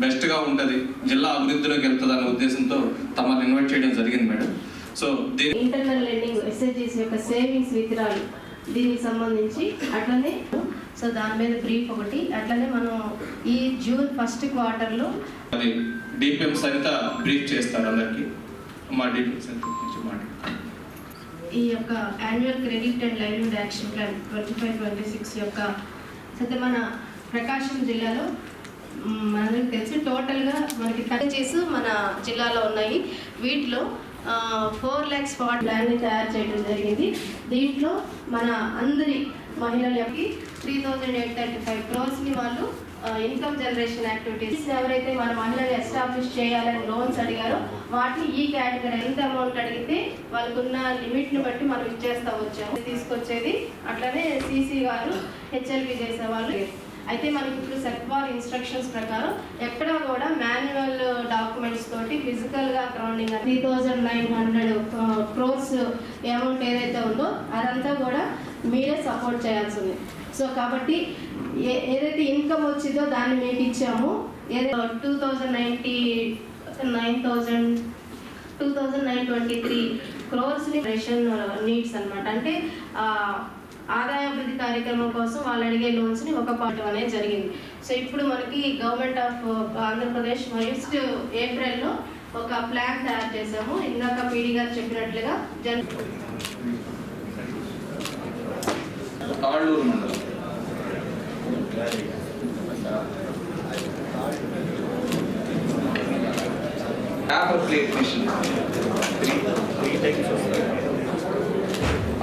బెస్ట్గా ఉంటుంది జిల్లా అభివృద్ధిలోకి వెళ్తుంది అనే ఉద్దేశంతో తమను ఇన్వైట్ చేయడం జరిగింది మేడం. సో దీని ఇంటర్నల్ లెండింగ్ ఎస్ఐజీస్ యొక్క సేవింగ్స్ విత్డ్రాల్ దీనికి సంబంధించి అట్లనే సో దాని మీద బ్రీఫ్ ఒకటి అట్లనే మనం ఈ జూన్ ఫస్ట్ క్వార్టర్లో అది డిపిఎం సరిత బ్రీఫ్ చేస్తారు అందరికీ. మా డిపిఎం సరిత ఈ యొక్క annual credit and livelihood action plan twenty five twenty six యొక్క అయితే మన ప్రకాశం జిల్లాలో మనకు తెలిసి టోటల్గా మనకి చేసి మన జిల్లాలో ఉన్నాయి. వీటిలో ఫోర్ ల్యాక్స్ ఫార్ట్ ల్యాండ్ని తయారు చేయడం జరిగింది. దీంట్లో మన అందరి మహిళలకి three thousand eight thirty five క్రోర్స్ని వాళ్ళు ఇన్కమ్ జనరేషన్ యాక్టివిటీస్ ఎవరైతే మన మహిళలు ఎస్టాబ్లిష్ చేయాలని లోన్స్ అడిగారో వాటిని ఈ కేటగిరీ ఎంత అమౌంట్ అడిగితే వాళ్ళకున్న లిమిట్ని బట్టి మనం ఇచ్చేస్తా వచ్చాము. తీసుకొచ్చేది అట్లనే సిసి గారు హెచ్ఎల్పి చేసేవాళ్ళు అయితే మనకి ఇప్పుడు సెక్వార్ ఇన్స్ట్రక్షన్స్ ప్రకారం ఎక్కడా కూడా మాన్యువల్ డాక్యుమెంట్స్ తోటి ఫిజికల్గా accounting three thousand nine hundred crores amount ఏదైతే ఉందో అదంతా కూడా మీరే సపోర్ట్ చేయాల్సి ఉంది సో కాబట్టి ఏ ఏదైతే ఇన్కమ్ వచ్చిందో దాన్ని మీకు ఇచ్చాము. ఏదైతే two thousand ninety nine thousand two thousand nine twenty three క్రోర్స్ని ration needs అనమాట అంటే ఆ, ఆదాయ అభివృద్ధి కార్యక్రమం కోసం వాళ్ళు అడిగే లోన్స్ని ఒక పార్ట్ అనేది జరిగింది. సో ఇప్పుడు మనకి గవర్నమెంట్ ఆఫ్ ఆంధ్రప్రదేశ్ మరియు ఏప్రిల్లో ఒక ప్లాన్ తయారు చేసాము ఇందాక పీడీ గారు చెప్పినట్లుగా జన్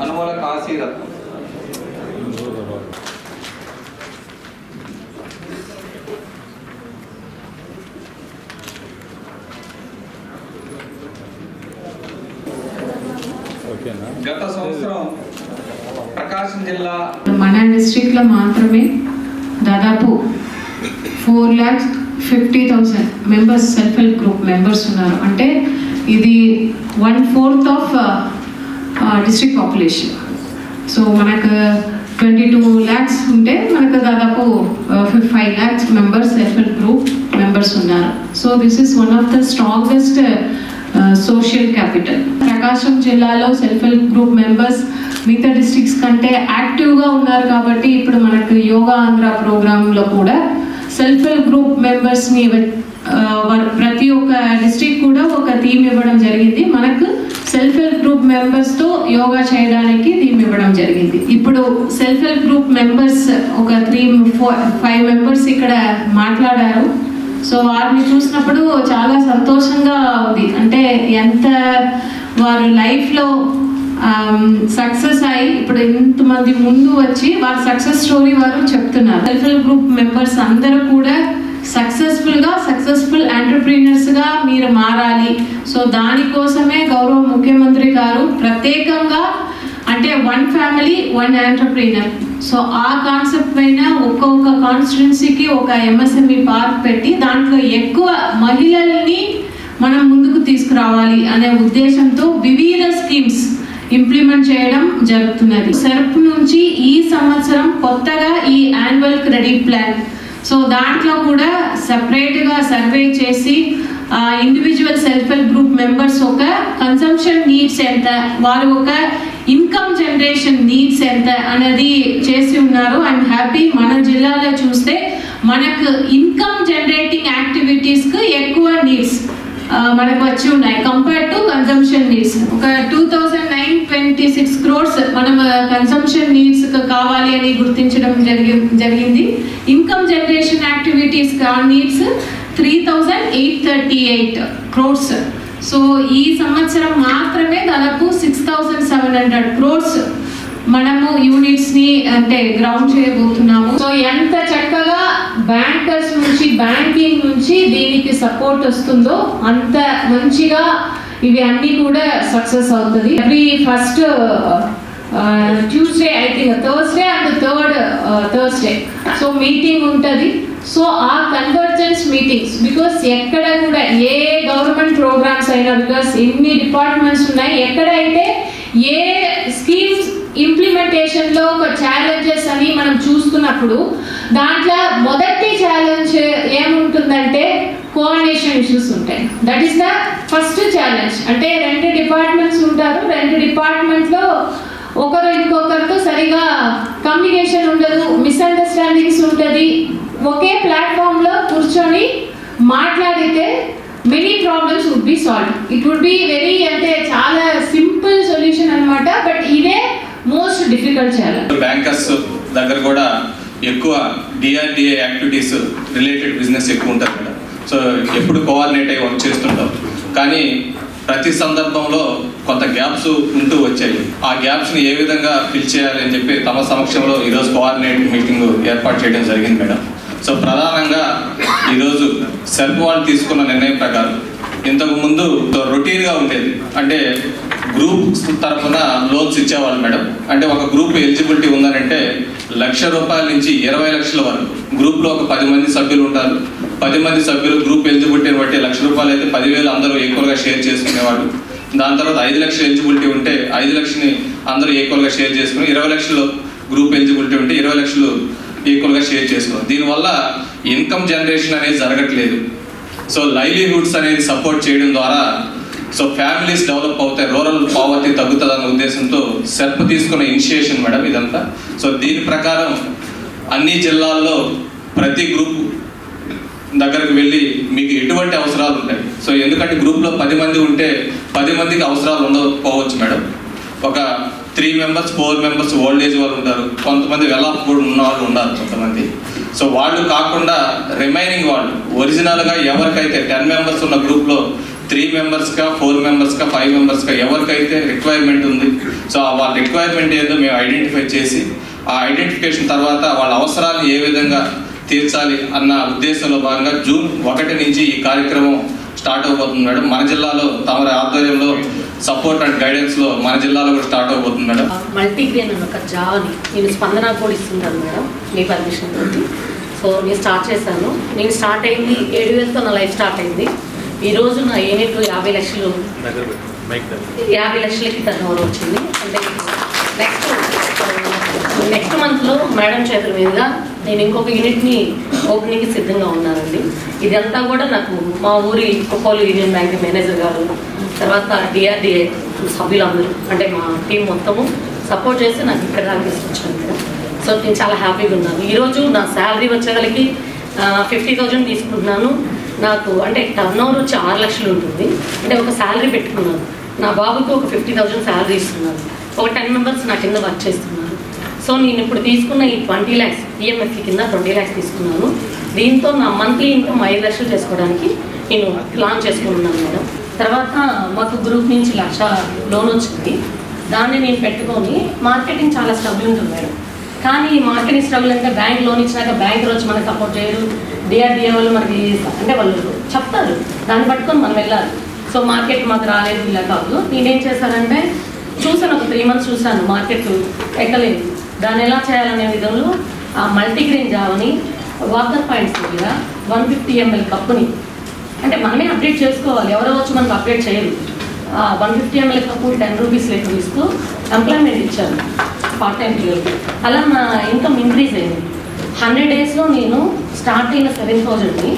అనుమూల కాశీరత్నం. గత సంవత్సరం ప్రకాశం జిల్లా మన డిస్ట్రిక్ట్లో మాత్రమే దాదాపు four lakhs fifty thousand members self help group members ఉన్నారు. అంటే ఇది one fourth of district population. So మనకు ట్వంటీ టూ ల్యాక్స్ ఉంటే మనకు దాదాపు five lakhs members self help group members ఉన్నారు. So this is one of the strongest social capital Prakasam జిల్లాలో self help group members మిగతా డిస్ట్రిక్ట్స్ కంటే యాక్టివ్గా ఉన్నారు కాబట్టి ఇప్పుడు మనకు యోగా ఆంధ్ర ప్రోగ్రాంలో కూడా సెల్ఫ్ హెల్ప్ గ్రూప్ మెంబర్స్ని ప్రతి ఒక్క డిస్ట్రిక్ట్ కూడా ఒక థీమ్ ఇవ్వడం జరిగింది. మనకు సెల్ఫ్ హెల్ప్ గ్రూప్ మెంబర్స్తో యోగా చేయడానికి థీమ్ ఇవ్వడం జరిగింది. ఇప్పుడు సెల్ఫ్ హెల్ప్ గ్రూప్ మెంబర్స్ ఒక త్రీ ఫోర్ ఫైవ్ మెంబర్స్ ఇక్కడ మాట్లాడారు. సో వారిని చూసినప్పుడు చాలా సంతోషంగా ఉంది. అంటే ఎంత వారు లైఫ్లో సక్సెస్ అయ్యి ఇప్పుడు ఇంతమంది ముందు వచ్చి వారి సక్సెస్ స్టోరీ వారు చెప్తున్నారు. సెల్ఫ్ హెల్ప్ గ్రూప్ మెంబర్స్ అందరూ కూడా సక్సెస్ఫుల్గా సక్సెస్ఫుల్ ఎంటర్ప్రీనర్స్గా మీరు మారాలి. సో దానికోసమే గౌరవ ముఖ్యమంత్రి గారు ప్రత్యేకంగా అంటే one family one entrepreneur so ఆ కాన్సెప్ట్ పైన ఒక్కొక్క కాన్స్టిట్యున్సీకి ఒక ఎంఎస్ఎంఈ పార్క్ పెట్టి దాంట్లో ఎక్కువ మహిళల్ని మనం ముందుకు తీసుకురావాలి అనే ఉద్దేశంతో వివిధ స్కీమ్స్ ఇంప్లిమెంట్ చేయడం జరుగుతున్నది. సెర్ప్ నుంచి ఈ సంవత్సరం కొత్తగా ఈ యాన్యువల్ క్రెడిట్ ప్లాన్ సో దాంట్లో కూడా సపరేట్గా సర్వే చేసి individual self help group members ఒక కన్సంప్షన్ నీడ్స్ ఎంత వారు ఒక ఇన్కమ్ జనరేషన్ నీడ్స్ ఎంత అనేది చేసి ఉన్నారు. ఐఎమ్ హ్యాపీ మన జిల్లాలో చూస్తే మనకు ఇన్కమ్ జనరేటింగ్ యాక్టివిటీస్కు ఎక్కువ నీడ్స్ మనకు వచ్చి ఉన్నాయి. కంపేర్ టు కన్సంప్షన్ నీడ్స్ ఒక two thousand nine twenty six crores మనం కన్సంప్షన్ నీడ్స్ కావాలి అని గుర్తించడం జరిగి జరిగింది. Income generation activities needs three thousand eight thirty eight crores so ఈ సంవత్సరం మాత్రమే దాదాపు six thousand seven hundred crores మనము యూనిట్స్ని అంటే గ్రౌండ్ చేయబోతున్నాము. సో ఎంత చక్కగా బ్యాంకర్స్ నుంచి బ్యాంకింగ్ నుంచి దీనికి సపోర్ట్ వస్తుందో అంత మంచిగా ఇవి అన్ని కూడా సక్సెస్ అవుతుంది. Every first Tuesday I think Thursday and third Thursday. So meeting ఉంటుంది. సో ఆ కన్వర్జెన్స్ మీటింగ్స్ బికాస్ ఎక్కడ కూడా ఏ గవర్నమెంట్ ప్రోగ్రామ్స్ అయినా బికాస్ ఎన్ని డిపార్ట్మెంట్స్ ఉన్నాయి ఎక్కడైతే ఏ స్కీమ్స్ ఇంప్లిమెంటేషన్లో ఒక ఛాలెంజెస్ అని మనం చూస్తున్నప్పుడు దాంట్లో మొదటి ఛాలెంజ్ ఏముంటుందంటే కోఆర్డినేషన్ ఇష్యూస్ ఉంటాయి. That is the first challenge అంటే రెండు డిపార్ట్మెంట్స్ ఉంటారు రెండు డిపార్ట్మెంట్లో ఒకరు ఇంకొకరితో సరిగా కమ్యూనికేషన్ ఉండదు మిస్అండర్స్టాండింగ్స్ ఉంటుంది. ఒకే ప్లాట్ఫామ్లో కూర్చొని మాట్లాడితే many problems would be solve it would be very అంటే చాలా సింపుల్ సొల్యూషన్ అనమాట బట్ ఇదే మోస్ట్ డిఫికల్ట్ ఛాలెంజ్ బ్యాంకర్స్ దగ్గర కూడా ఎక్కువ డిఆర్డిఏ యాక్టివిటీస్ రిలేటెడ్ బిజినెస్ ఎక్కువ ఉంటుంది మేడం. సో ఎప్పుడు కోఆర్డినేట్ అయ్యి వర్క్ చేస్తుంటాం. కానీ ప్రతి సందర్భంలో కొంత గ్యాప్స్ ఉంటూ వచ్చాయి. ఆ గ్యాప్స్ని ఏ విధంగా ఫిల్ చేయాలి అని చెప్పి తమ సమక్షంలో ఈరోజు కోఆర్డినేట్ మీటింగ్ ఏర్పాటు చేయడం జరిగింది మేడం. సో ప్రధానంగా ఈరోజు సెల్ఫ్ వాళ్ళు తీసుకున్న నిర్ణయం ప్రకారం ఇంతకు ముందు రొటీన్గా ఉండేది. అంటే గ్రూప్ తరఫున లోన్స్ ఇచ్చేవాళ్ళు మేడం. అంటే ఒక గ్రూప్ ఎలిజిబిలిటీ ఉందనంటే లక్ష రూపాయల నుంచి ఇరవై లక్షల వరకు గ్రూప్లో ఒక పది మంది సభ్యులు ఉంటారు. పది మంది సభ్యులు గ్రూప్ ఎలిజిబిలిటీని బట్టి లక్ష రూపాయలు అయితే పదివేలు అందరూ ఈక్వల్గా షేర్ చేసుకునేవాడు దాని తర్వాత ఐదు లక్షలు ఎలిజిబిలిటీ ఉంటే ఐదు లక్షని అందరూ ఈక్వల్గా షేర్ చేసుకుని ఇరవై లక్షలు గ్రూప్ ఎలిజిబిలిటీ ఉంటే ఇరవై లక్షలు ఈక్వల్గా షేర్ చేసుకోవాలి. దీనివల్ల ఇన్కమ్ జనరేషన్ అనేది జరగట్లేదు. సో లైవ్లీహుడ్స్ అనేది సపోర్ట్ చేయడం ద్వారా సో ఫ్యామిలీస్ డెవలప్ అవుతాయి రూరల్ పావర్టీ తగ్గుతుందన్న ఉద్దేశంతో సెర్ప్ తీసుకున్న ఇనిషియేషన్ మేడం ఇదంతా. సో దీని ప్రకారం అన్ని జిల్లాల్లో ప్రతి గ్రూప్ దగ్గరకు వెళ్ళి మీకు ఎటువంటి అవసరాలు ఉంటాయి సో ఎందుకంటే గ్రూప్లో పది మంది ఉంటే పది మందికి అవసరాలు ఉండకపోవచ్చు మేడం. ఒక three members four members old age వాళ్ళు ఉంటారు. కొంతమంది వెల్ ఆఫ్ కూడా ఉన్న వాళ్ళు ఉన్నారు కొంతమంది. సో వాళ్ళు కాకుండా రిమైనింగ్ వాళ్ళు ఒరిజినల్గా ఎవరికైతే టెన్ మెంబర్స్ ఉన్న గ్రూప్లో త్రీ మెంబర్స్గా ఫోర్ మెంబర్స్గా ఫైవ్ మెంబర్స్గా ఎవరికైతే రిక్వైర్మెంట్ ఉంది సో వాళ్ళ రిక్వైర్మెంట్ ఏదో మేము ఐడెంటిఫై చేసి ఆ ఐడెంటిఫికేషన్ తర్వాత వాళ్ళ అవసరాలు ఏ విధంగా తీర్చాలి అన్న ఉద్దేశంలో భాగంగా జూన్ ఒకటి నుంచి ఈ కార్యక్రమం స్టార్ట్ అవబోతుంది మన జిల్లాలో తమరి ఆధ్వర్యంలో సపోర్ట్ అండ్ గైడెన్స్లో మన జిల్లాలో కూడా స్టార్ట్ అవబోతుంది మేడం మల్టీగ్రెయిన్ అని ఒక జాని. నేను స్పందన కూడా ఇస్తున్నాను మేడం మీ పర్మిషన్ తోటి. సో నేను స్టార్ట్ చేశాను. నేను స్టార్ట్ అయింది ఏడు వేలతో నా లైఫ్ స్టార్ట్ అయింది. ఈ రోజు నా యూనిట్ యాభై లక్షలు యాభై లక్షలకి టర్న్ వచ్చింది. అంటే నెక్స్ట్ నెక్స్ట్ మంత్లో మేడం చేతుల మీదుగా నేను ఇంకొక యూనిట్ని ఓపెనింగ్కి సిద్ధంగా ఉన్నానండి. ఇదంతా కూడా నాకు మా ఊరి కుప్పోలు యూనియన్ బ్యాంక్ మేనేజర్ గారు తర్వాత డిఆర్డిఏ సభ్యులందరూ అంటే మా టీం మొత్తము సపోర్ట్ చేసి నాకు ఇక్కడ దాకా తీసుకొచ్చాను సో నేను చాలా హ్యాపీగా ఉన్నాను ఈరోజు నా శాలరీ వచ్చేగలికి ఫిఫ్టీ థౌజండ్ తీసుకుంటున్నాను. నాకు అంటే టర్న్ ఓవర్ వచ్చి ఆరు లక్షలు ఉంటుంది. అంటే ఒక శాలరీ పెట్టుకున్నాను. నా బాబుకి ఒక ఫిఫ్టీ థౌజండ్ శాలరీ ఇస్తున్నాను. ఒక టెన్ మెంబర్స్ నా కింద వర్క్ చేస్తున్నాను సో నేను ఇప్పుడు తీసుకున్న ఈ ట్వంటీ ల్యాక్స్ ఈఎంఎఫ్ కింద ట్వంటీ ల్యాక్స్ తీసుకున్నాను. దీంతో నా మంత్లీ ఇన్కమ్ ఐదు లక్షలు చేసుకోవడానికి నేను ప్లాన్ చేసుకున్నాను మేడం. తర్వాత మాకు గ్రూప్ నుంచి లక్ష లోన్ వచ్చింది. దాన్ని నేను పెట్టుకొని మార్కెటింగ్ చాలా స్ట్రగుల్ ఉంటుంది మేడం. కానీ ఈ మార్కెటింగ్ స్ట్రగుల్ అంటే బ్యాంక్ లోన్ ఇచ్చినాక బ్యాంక్ వచ్చి మనకు సపోర్ట్ చేయరు. డిఆర్డిఏ వాళ్ళు మనకి అంటే వాళ్ళు చెప్తారు. దాన్ని పట్టుకొని మనం వెళ్ళాలి. సో మార్కెట్ మాకు రాలేదు ఇలా కాదు. నేనేం చేశానంటే చూసాను ఒక త్రీ మంత్స్ చూసాను మార్కెట్ ఎక్కలేదు. దాన్ని ఎలా చేయాలనే విధంలో ఆ మల్టీగ్రెయిన్ జావని వాటర్ పాయింట్స్ దగ్గర వన్ ఫిఫ్టీ ఎంఎల్ కప్పుని అంటే మనమే అప్డేట్ చేసుకోవాలి ఎవరో వచ్చి మనకు అప్డేట్ చేయరు. One fifty ml cup ten rupees లెక్క ఇస్తూ ఎంప్లాయ్మెంట్ ఇచ్చాను పార్ట్ టైం పిల్లలకి. అలా నా ఇన్కమ్ ఇంక్రీజ్ అయింది. హండ్రెడ్ డేస్లో నేను స్టార్ట్ అయిన సెవెన్ థౌజండ్ని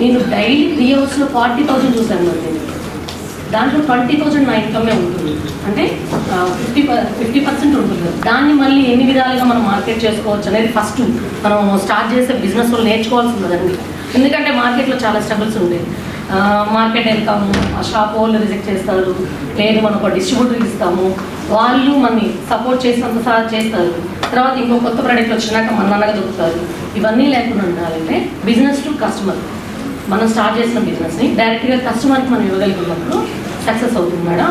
నేను డైలీ త్రీ అవర్స్లో ఫార్టీ థౌజండ్ చూశాను మరి నేను దాంట్లో ట్వంటీ థౌజండ్ నా ఇన్కమే ఉంటుంది. అంటే ఫిఫ్టీ ఫిఫ్టీ పర్సెంట్ ఉంటుంది. దాన్ని మళ్ళీ ఎన్ని విధాలుగా మనం మార్కెట్ చేసుకోవచ్చు అనేది ఫస్ట్ మనం స్టార్ట్ చేసే బిజినెస్ వాళ్ళు నేర్చుకోవాల్సి ఉన్నదండి. ఎందుకంటే మార్కెట్లో చాలా స్ట్రగుల్స్ ఉంటాయి. మార్కెట్ వెళ్తాము ఆ షాప్ వాళ్ళు రిజెక్ట్ చేస్తారు లేదు మనం ఒక డిస్ట్రిబ్యూటర్ ఇస్తాము వాళ్ళు మనని సపోర్ట్ చేసినంత సార్ చేస్తారు. తర్వాత ఇంకో కొత్త ప్రోడక్ట్ వచ్చినాక మన అన్నగా దొరుకుతారు. ఇవన్నీ లేకుండా ఉండాలంటే బిజినెస్ టు కస్టమర్ మనం స్టార్ట్ చేసిన బిజినెస్ని డైరెక్ట్గా కస్టమర్కి మనం ఇవ్వగలిగినప్పుడు సక్సెస్ అవుతుంది మేడం.